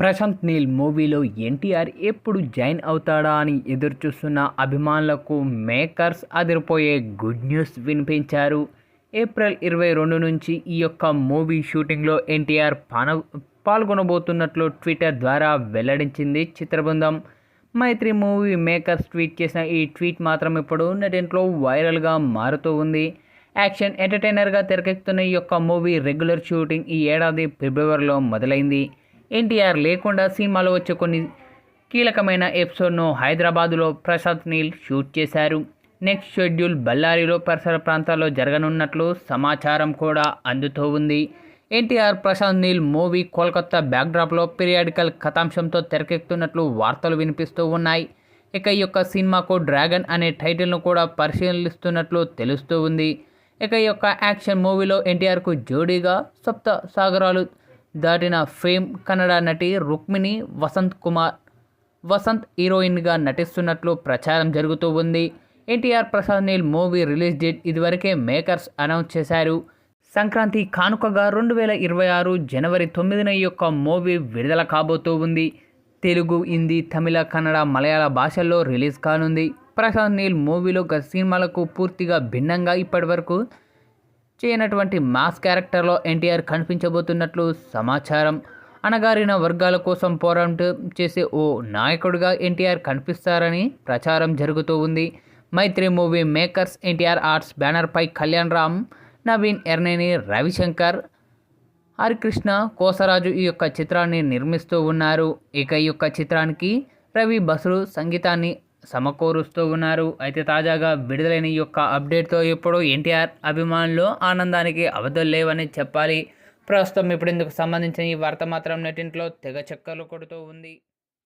ప్రశాంత్ నీల్ మూవీలో ఎన్టీఆర్ ఎప్పుడు జాయిన్ అవుతాడా అని ఎదురుచూస్తున్న అభిమానులకు మేకర్స్ అదిరిపోయే గుడ్ న్యూస్ వినిపించారు. ఏప్రిల్ ఇరవై రెండు నుంచి ఈ యొక్క మూవీ షూటింగ్లో ఎన్టీఆర్ పాన పాల్గొనబోతున్నట్లు ట్విట్టర్ ద్వారా వెల్లడించింది చిత్రబృందం. మైత్రి మూవీ మేకర్స్ ట్వీట్ చేసిన ఈ ట్వీట్ మాత్రం ఇప్పుడు నెటింట్లో వైరల్గా మారుతూ ఉంది. యాక్షన్ ఎంటర్టైనర్గా తెరకెక్కుతున్న ఈ యొక్క మూవీ రెగ్యులర్ షూటింగ్ ఈ ఏడాది ఫిబ్రవరిలో మొదలైంది. ఎన్టీఆర్ లేకుండా సినిమాలో వచ్చే కొన్ని కీలకమైన ఎపిసోడ్ను హైదరాబాదులో ప్రశాంత్ నీల్ షూట్ చేశారు. నెక్స్ట్ షెడ్యూల్ బళ్ళారిలో పరిసర ప్రాంతాల్లో జరగనున్నట్లు సమాచారం కూడా అందుతూ ఉంది. ఎన్టీఆర్ ప్రశాంత్ నీల్ మూవీ కోల్కతా బ్యాక్డ్రాప్లో పీరియాడికల్ కథాంశంతో తెరకెక్కుతున్నట్లు వార్తలు వినిపిస్తూ ఉన్నాయి. ఇక ఈ యొక్క సినిమాకు డ్రాగన్ అనే టైటిల్ను కూడా పరిశీలిస్తున్నట్లు తెలుస్తూ ఉంది. ఇక ఈ యొక్క యాక్షన్ మూవీలో ఎన్టీఆర్కు జోడీగా సప్త సాగరాలు దాటిన ఫేమ్ కన్నడ నటి రుక్మిణి వసంత్ కుమార్ వసంత్ హీరోయిన్గా నటిస్తున్నట్లు ప్రచారం జరుగుతూ ఉంది. NTR Prasad Neel movie release date ఇదివరకే మేకర్స్ అనౌన్స్ చేశారు. సంక్రాంతి కానుకగా రెండు వేల ఇరవై ఆరు జనవరి తొమ్మిదిన ఈ యొక్క మూవీ విడుదల కాబోతూ ఉంది. తెలుగు హిందీ తమిళ కన్నడ మలయాళ భాషల్లో రిలీజ్ కానుంది. ప్రశాంత్ నీల్ మూవీలో గత సినిమాలకు పూర్తిగా భిన్నంగా ఇప్పటివరకు చేయనటువంటి మాస్ క్యారెక్టర్లో ఎన్టీఆర్ కనిపించబోతున్నట్లు సమాచారం. అణగారిన వర్గాల కోసం పోరాటం చేసే ఓ నాయకుడిగా ఎన్టీఆర్ కనిపిస్తారని ప్రచారం జరుగుతూ ఉంది. Mythri movie makers NTR arts బ్యానర్పై కళ్యాణ్ రామ్ నవీన్ ఎర్నేని రవిశంకర్ హరికృష్ణ కోసరాజు ఈ యొక్క చిత్రాన్ని నిర్మిస్తూ ఉన్నారు. ఇక ఈ యొక్క చిత్రానికి రవి బసులు సంగీతాన్ని సమకూరుస్తూ ఉన్నారు. అయితే తాజాగా విడుదలైన ఈ యొక్క అప్డేట్తో ఇప్పుడు ఎన్టీఆర్ అభిమానులు ఆనందానికి అవధులు లేవని చెప్పాలి. ప్రస్తుతం ఇప్పుడు ఇందుకు సంబంధించిన ఈ వార్త మాత్రం నెటింట్లో తెగ చక్కర్లు కొడుతూ ఉంది.